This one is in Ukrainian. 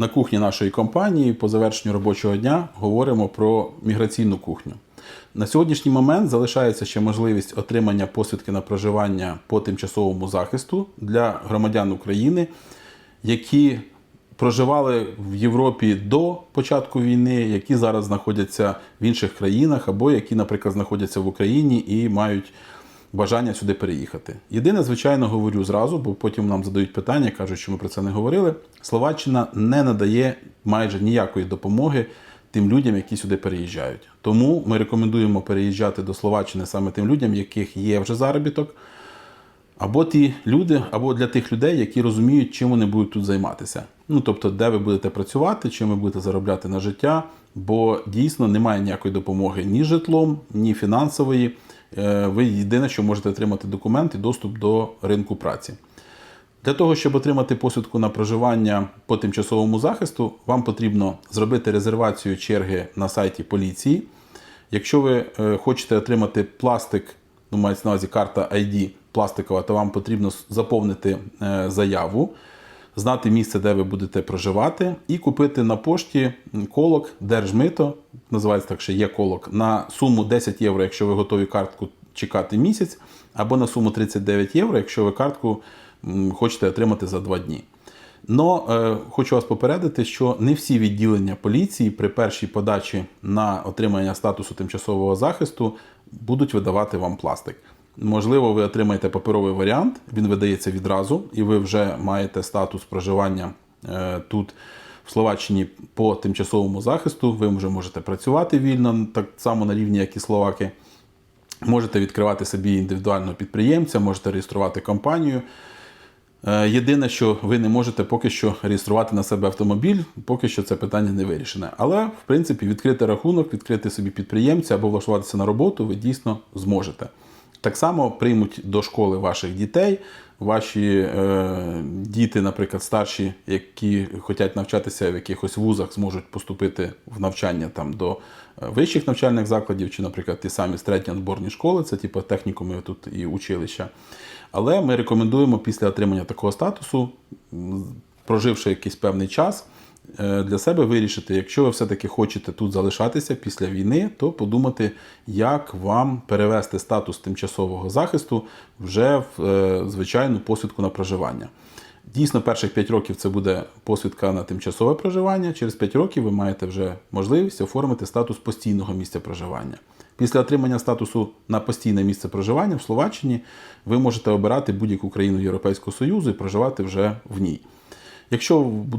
на кухні нашої компанії по завершенню робочого дня говоримо про міграційну кухню. На сьогоднішній момент залишається ще можливість отримання посвідки на проживання по тимчасовому захисту для громадян України, які проживали в Європі до початку війни, які зараз знаходяться в інших країнах, або які, наприклад, знаходяться в Україні і мають бажання сюди переїхати. Єдине, звичайно, говорю зразу, бо потім нам задають питання, кажуть, що ми про це не говорили. Словаччина не надає майже ніякої допомоги тим людям, які сюди переїжджають. Тому ми рекомендуємо переїжджати до Словаччини саме тим людям, яких є вже заробіток. Або ті люди, або для тих людей, які розуміють, чим вони будуть тут займатися. Ну тобто, де ви будете працювати, чим ви будете заробляти на життя, бо дійсно немає ніякої допомоги ні житлом, ні фінансової. Е, Ви єдине, що можете отримати документ і доступ до ринку праці. Для того, щоб отримати посвідку на проживання по тимчасовому захисту, вам потрібно зробити резервацію черги на сайті поліції. Якщо ви е, хочете отримати пластик, ну мається на увазі карта ID пластикова, то вам потрібно заповнити е, заяву, знати місце, де ви будете проживати, і купити на пошті колок Держмито, називається так, що є колок, на суму 10 євро, якщо ви готові картку чекати місяць, або на суму 39 євро, якщо ви картку хочете отримати за 2 дні. Но е, хочу вас попередити, що не всі відділення поліції при першій подачі на отримання статусу тимчасового захисту будуть видавати вам пластик. Можливо, ви отримаєте паперовий варіант, він видається відразу, і ви вже маєте статус проживання е, тут в Словаччині по тимчасовому захисту. Ви вже можете працювати вільно, так само на рівні, як і словаки. Можете відкривати собі індивідуального підприємця, можете реєструвати компанію. Е, Єдине, що ви не можете поки що реєструвати на себе автомобіль, поки що це питання не вирішене. Але, в принципі, відкрити рахунок, відкрити собі підприємця або влаштуватися на роботу ви дійсно зможете. Так само приймуть до школи ваших дітей. Ваші е, діти, наприклад, старші, які хочуть навчатися в якихось вузах, зможуть поступити в навчання там до е, вищих навчальних закладів, чи, наприклад, ті самі середні відборні школи, це типу технікуми тут і училища. Але ми рекомендуємо після отримання такого статусу, проживши якийсь певний час, для себе вирішити, якщо ви все-таки хочете тут залишатися після війни, то подумати, як вам перевести статус тимчасового захисту вже в е, звичайну посвідку на проживання. Дійсно, перших 5 років це буде посвідка на тимчасове проживання. Через 5 років ви маєте вже можливість оформити статус постійного місця проживання. Після отримання статусу на постійне місце проживання в Словаччині ви можете обирати будь-яку країну Європейського Союзу і проживати вже в ній. Якщо